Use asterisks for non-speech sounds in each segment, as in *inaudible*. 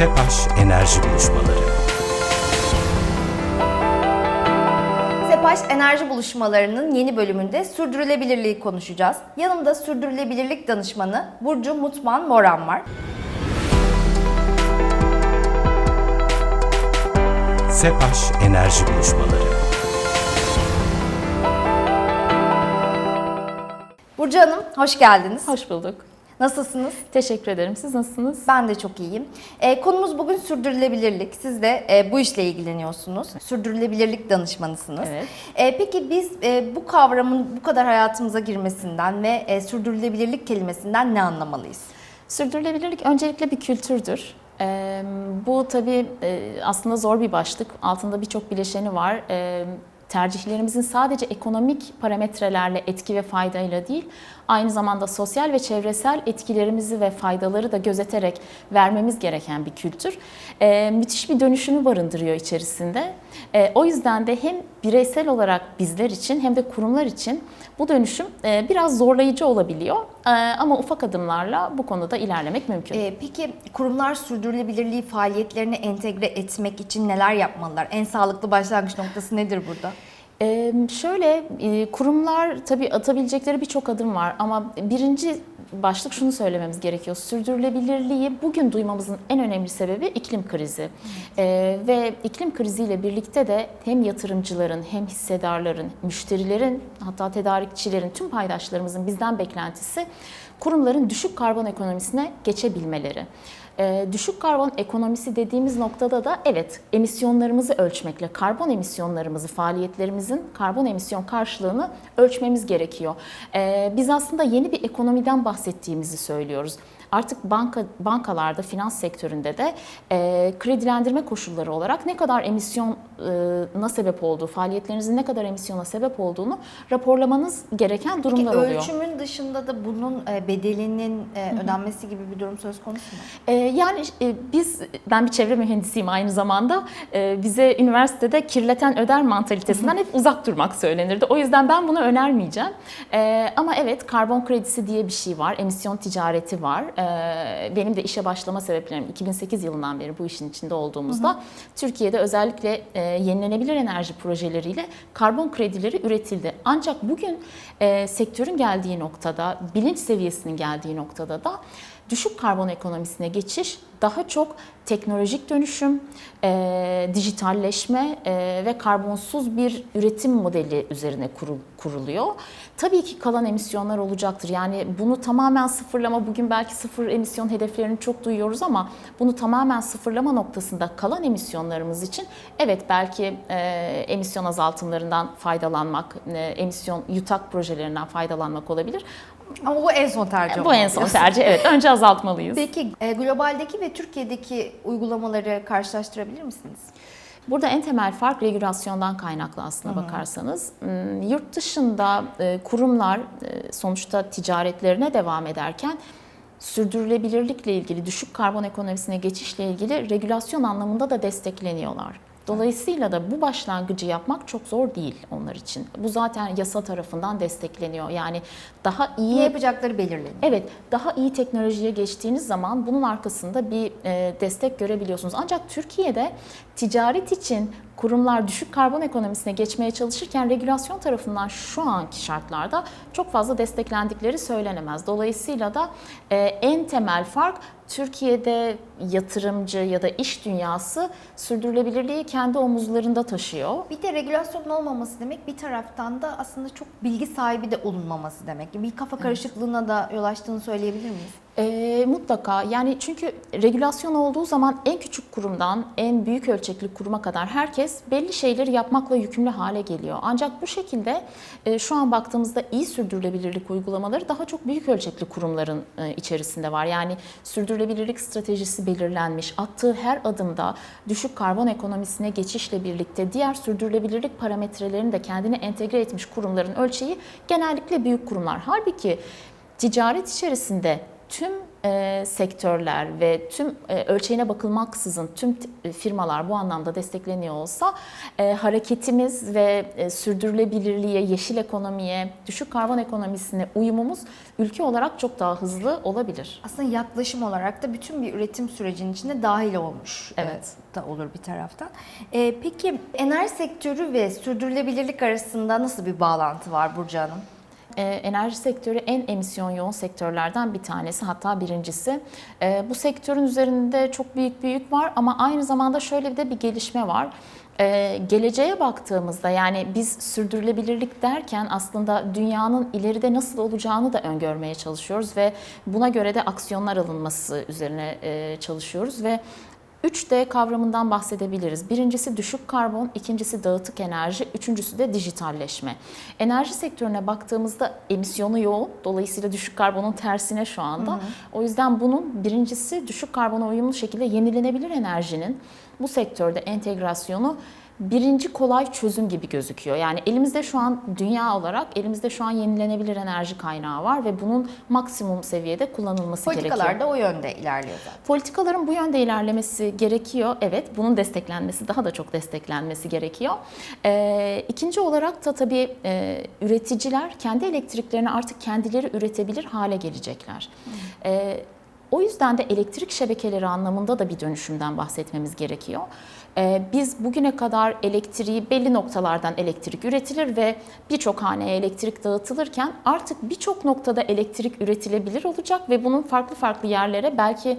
SEPAŞ Enerji Buluşmaları Sepaş Enerji Buluşmaları'nın yeni bölümünde sürdürülebilirliği konuşacağız. Yanımda sürdürülebilirlik danışmanı Burcu Mutman Moran var. SEPAŞ Enerji Buluşmaları Burcu Hanım hoş geldiniz. Hoş bulduk. Nasılsınız? Teşekkür ederim. Siz nasılsınız? Ben de çok iyiyim. Ee, konumuz bugün sürdürülebilirlik. Siz de e, bu işle ilgileniyorsunuz. Sürdürülebilirlik danışmanısınız. Evet. Ee, peki biz e, bu kavramın bu kadar hayatımıza girmesinden ve e, sürdürülebilirlik kelimesinden ne anlamalıyız? Sürdürülebilirlik öncelikle bir kültürdür. Ee, bu tabii e, aslında zor bir başlık. Altında birçok bileşeni var. Ee, tercihlerimizin sadece ekonomik parametrelerle etki ve faydayla değil, aynı zamanda sosyal ve çevresel etkilerimizi ve faydaları da gözeterek vermemiz gereken bir kültür. Ee, müthiş bir dönüşümü barındırıyor içerisinde. Ee, o yüzden de hem bireysel olarak bizler için hem de kurumlar için bu dönüşüm e, biraz zorlayıcı olabiliyor. Ee, ama ufak adımlarla bu konuda ilerlemek mümkün. Ee, peki kurumlar sürdürülebilirliği faaliyetlerine entegre etmek için neler yapmalılar? En sağlıklı başlangıç noktası nedir burada? Ee, şöyle e, kurumlar tabii atabilecekleri birçok adım var ama birinci başlık şunu söylememiz gerekiyor. Sürdürülebilirliği bugün duymamızın en önemli sebebi iklim krizi. Ee, ve iklim kriziyle birlikte de hem yatırımcıların hem hissedarların, müşterilerin hatta tedarikçilerin tüm paydaşlarımızın bizden beklentisi kurumların düşük karbon ekonomisine geçebilmeleri. Ee, düşük karbon ekonomisi dediğimiz noktada da evet emisyonlarımızı ölçmekle, karbon emisyonlarımızı, faaliyetlerimizin karbon emisyon karşılığını ölçmemiz gerekiyor. Ee, biz aslında yeni bir ekonomiden bahsettiğimizi söylüyoruz. Artık banka bankalarda, finans sektöründe de e, kredilendirme koşulları olarak ne kadar emisyona sebep olduğu, faaliyetlerinizin ne kadar emisyona sebep olduğunu raporlamanız gereken Peki durumlar oluyor. ölçümün dışında da bunun bedelinin ödenmesi gibi bir durum söz konusu mu? Yani e, biz, ben bir çevre mühendisiyim aynı zamanda. Bize üniversitede kirleten öder mantalitesinden hep uzak durmak söylenirdi. O yüzden ben bunu önermeyeceğim. Ama evet karbon kredisi diye bir şey var, emisyon ticareti var. Benim de işe başlama sebeplerim 2008 yılından beri bu işin içinde olduğumuzda Türkiye'de özellikle e, yenilenebilir enerji projeleriyle karbon kredileri üretildi. Ancak bugün e, sektörün geldiği noktada, bilinç seviyesinin geldiği noktada da düşük karbon ekonomisine geçiş daha çok teknolojik dönüşüm, e, dijitalleşme e, ve karbonsuz bir üretim modeli üzerine kurul, kuruluyor. Tabii ki kalan emisyonlar olacaktır. Yani bunu tamamen sıfırlama, bugün belki sıfır emisyon hedeflerini çok duyuyoruz ama bunu tamamen sıfırlama noktasında kalan emisyonlarımız için evet belki e, emisyon azaltımlarından faydalanmak, e, emisyon yutak projelerinden faydalanmak olabilir. Ama bu en son tercih Bu en son tercih. Evet, önce azaltmalıyız. Peki e, globaldeki ve Türkiye'deki uygulamaları karşılaştırabilir misiniz? Burada en temel fark regülasyondan kaynaklı aslına bakarsanız. Hmm, Yurt dışında e, kurumlar e, sonuçta ticaretlerine devam ederken sürdürülebilirlikle ilgili, düşük karbon ekonomisine geçişle ilgili regülasyon anlamında da destekleniyorlar. Dolayısıyla da bu başlangıcı yapmak çok zor değil onlar için. Bu zaten yasa tarafından destekleniyor. Yani daha iyi Ne yapacakları belirleniyor. Evet, daha iyi teknolojiye geçtiğiniz zaman bunun arkasında bir e, destek görebiliyorsunuz. Ancak Türkiye'de ticaret için kurumlar düşük karbon ekonomisine geçmeye çalışırken regülasyon tarafından şu anki şartlarda çok fazla desteklendikleri söylenemez. Dolayısıyla da e, en temel fark Türkiye'de yatırımcı ya da iş dünyası sürdürülebilirliği kendi omuzlarında taşıyor. Bir de regülasyonun olmaması demek bir taraftan da aslında çok bilgi sahibi de olunmaması demek. Bir kafa karışıklığına da yol açtığını söyleyebilir miyiz? E, mutlaka yani çünkü regülasyon olduğu zaman en küçük kurumdan en büyük ölçekli kuruma kadar herkes belli şeyleri yapmakla yükümlü hale geliyor. Ancak bu şekilde e, şu an baktığımızda iyi sürdürülebilirlik uygulamaları daha çok büyük ölçekli kurumların e, içerisinde var. Yani sürdürülebilirlik stratejisi belirlenmiş, attığı her adımda düşük karbon ekonomisine geçişle birlikte diğer sürdürülebilirlik parametrelerini de kendine entegre etmiş kurumların ölçeği genellikle büyük kurumlar. Halbuki ticaret içerisinde tüm e, sektörler ve tüm e, ölçeğine bakılmaksızın tüm t- firmalar bu anlamda destekleniyor olsa e, hareketimiz ve e, sürdürülebilirliğe, yeşil ekonomiye, düşük karbon ekonomisine uyumumuz ülke olarak çok daha hızlı olabilir. Aslında yaklaşım olarak da bütün bir üretim sürecinin içine dahil olmuş Evet. e, da olur bir taraftan. E, peki enerji sektörü ve sürdürülebilirlik arasında nasıl bir bağlantı var Burcu Hanım? Ee, enerji sektörü en emisyon yoğun sektörlerden bir tanesi hatta birincisi. Ee, bu sektörün üzerinde çok büyük bir yük var ama aynı zamanda şöyle bir de bir gelişme var. Ee, geleceğe baktığımızda yani biz sürdürülebilirlik derken aslında dünyanın ileride nasıl olacağını da öngörmeye çalışıyoruz ve buna göre de aksiyonlar alınması üzerine e, çalışıyoruz ve 3D kavramından bahsedebiliriz. Birincisi düşük karbon, ikincisi dağıtık enerji, üçüncüsü de dijitalleşme. Enerji sektörüne baktığımızda emisyonu yoğun, dolayısıyla düşük karbonun tersine şu anda. O yüzden bunun birincisi düşük karbona uyumlu şekilde yenilenebilir enerjinin bu sektörde entegrasyonu birinci kolay çözüm gibi gözüküyor. Yani elimizde şu an dünya olarak elimizde şu an yenilenebilir enerji kaynağı var ve bunun maksimum seviyede kullanılması gerekiyor. Politikalar da o yönde ilerliyor zaten. Politikaların bu yönde ilerlemesi gerekiyor. Evet, bunun desteklenmesi, daha da çok desteklenmesi gerekiyor. Ee, ikinci olarak da tabii e, üreticiler kendi elektriklerini artık kendileri üretebilir hale gelecekler. Ee, o yüzden de elektrik şebekeleri anlamında da bir dönüşümden bahsetmemiz gerekiyor. Ee, Biz bugüne kadar elektriği belli noktalardan elektrik üretilir ve birçok haneye elektrik dağıtılırken artık birçok noktada elektrik üretilebilir olacak ve bunun farklı farklı yerlere belki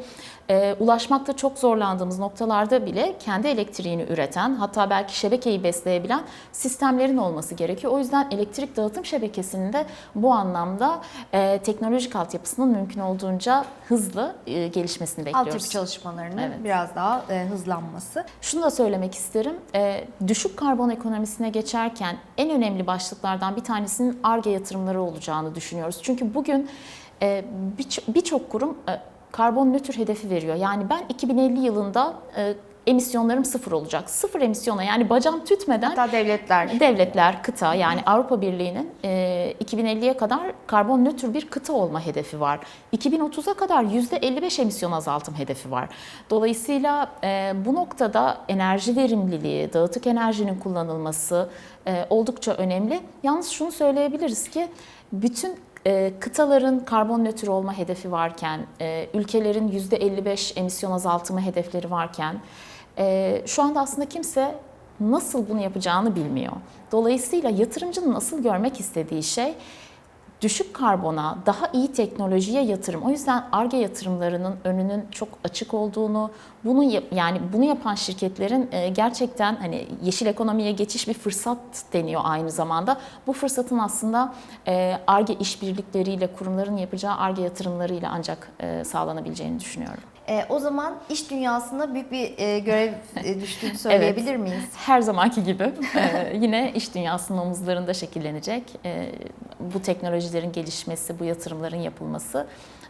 e, ulaşmakta çok zorlandığımız noktalarda bile kendi elektriğini üreten hatta belki şebekeyi besleyebilen sistemlerin olması gerekiyor. O yüzden elektrik dağıtım şebekesinin de bu anlamda e, teknolojik altyapısının mümkün olduğunca hızlı e, gelişmesini bekliyoruz. Altyapı çalışmalarının Evet. biraz daha hızlanması. Şunu da söylemek isterim. Ee, düşük karbon ekonomisine geçerken en önemli başlıklardan bir tanesinin ARGE yatırımları olacağını düşünüyoruz. Çünkü bugün e, birçok birçok kurum e, karbon nötr hedefi veriyor. Yani ben 2050 yılında e, emisyonlarım sıfır olacak. Sıfır emisyona yani bacağım tütmeden Hatta devletler Devletler, kıta yani Avrupa Birliği'nin e, 2050'ye kadar karbon nötr bir kıta olma hedefi var. 2030'a kadar %55 emisyon azaltım hedefi var. Dolayısıyla e, bu noktada enerji verimliliği, dağıtık enerjinin kullanılması e, oldukça önemli. Yalnız şunu söyleyebiliriz ki bütün e, kıtaların karbon nötr olma hedefi varken, e, ülkelerin %55 emisyon azaltımı hedefleri varken e, şu anda aslında kimse nasıl bunu yapacağını bilmiyor. Dolayısıyla yatırımcının asıl görmek istediği şey düşük karbona, daha iyi teknolojiye yatırım. O yüzden ARGE yatırımlarının önünün çok açık olduğunu, bunu yani bunu yapan şirketlerin e, gerçekten hani yeşil ekonomiye geçiş bir fırsat deniyor aynı zamanda. Bu fırsatın aslında e, ARGE işbirlikleriyle kurumların yapacağı ARGE yatırımlarıyla ancak e, sağlanabileceğini düşünüyorum. E, o zaman iş dünyasında büyük bir e, görev e, *laughs* düştüğünü söyleyebilir miyiz? Her zamanki gibi e, yine iş dünyasının omuzlarında şekillenecek. E, bu teknolojilerin gelişmesi, bu yatırımların yapılması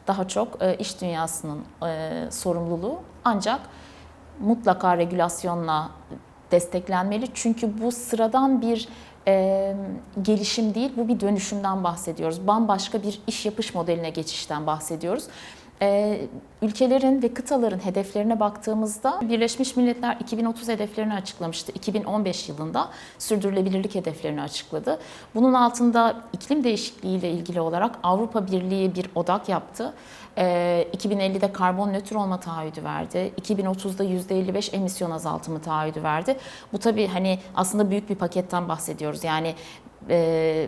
daha çok e, iş dünyasının e, sorumluluğu. Ancak mutlaka regülasyonla desteklenmeli. Çünkü bu sıradan bir e, gelişim değil, bu bir dönüşümden bahsediyoruz. Bambaşka bir iş yapış modeline geçişten bahsediyoruz. Ee, ülkelerin ve kıtaların hedeflerine baktığımızda Birleşmiş Milletler 2030 hedeflerini açıklamıştı. 2015 yılında sürdürülebilirlik hedeflerini açıkladı. Bunun altında iklim değişikliği ile ilgili olarak Avrupa Birliği bir odak yaptı. Ee, 2050'de karbon nötr olma taahhüdü verdi. 2030'da %55 emisyon azaltımı taahhüdü verdi. Bu tabii hani aslında büyük bir paketten bahsediyoruz. Yani e,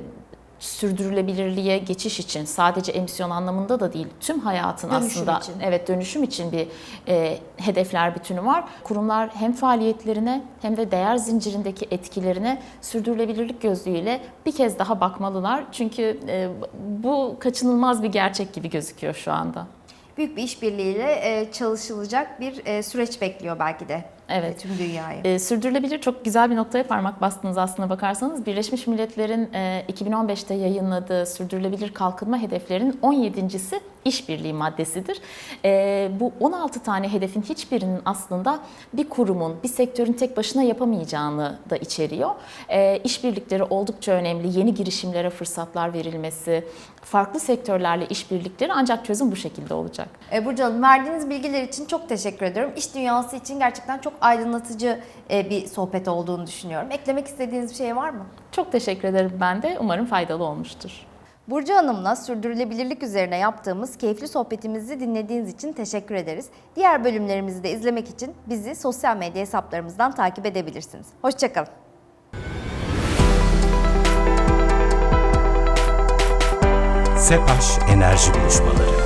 sürdürülebilirliğe geçiş için sadece emisyon anlamında da değil tüm hayatın Dönüşüm aslında için. evet dönüşüm için bir e, hedefler bütünü var. Kurumlar hem faaliyetlerine hem de değer zincirindeki etkilerine sürdürülebilirlik gözlüğüyle bir kez daha bakmalılar. Çünkü e, bu kaçınılmaz bir gerçek gibi gözüküyor şu anda. Büyük bir işbirliğiyle e, çalışılacak bir e, süreç bekliyor belki de Evet. Tüm dünyayı. E, sürdürülebilir çok güzel bir noktaya parmak bastınız aslına bakarsanız. Birleşmiş Milletler'in e, 2015'te yayınladığı sürdürülebilir kalkınma hedeflerinin 17.si işbirliği maddesidir. E, bu 16 tane hedefin hiçbirinin aslında bir kurumun, bir sektörün tek başına yapamayacağını da içeriyor. E, işbirlikleri oldukça önemli. Yeni girişimlere fırsatlar verilmesi, farklı sektörlerle işbirlikleri ancak çözüm bu şekilde olacak. E, Burcu Hanım verdiğiniz bilgiler için çok teşekkür ediyorum. İş dünyası için gerçekten çok aydınlatıcı e, bir sohbet olduğunu düşünüyorum. Eklemek istediğiniz bir şey var mı? Çok teşekkür ederim ben de. Umarım faydalı olmuştur. Burcu Hanım'la sürdürülebilirlik üzerine yaptığımız keyifli sohbetimizi dinlediğiniz için teşekkür ederiz. Diğer bölümlerimizi de izlemek için bizi sosyal medya hesaplarımızdan takip edebilirsiniz. Hoşçakalın. SEPAŞ Enerji Buluşmaları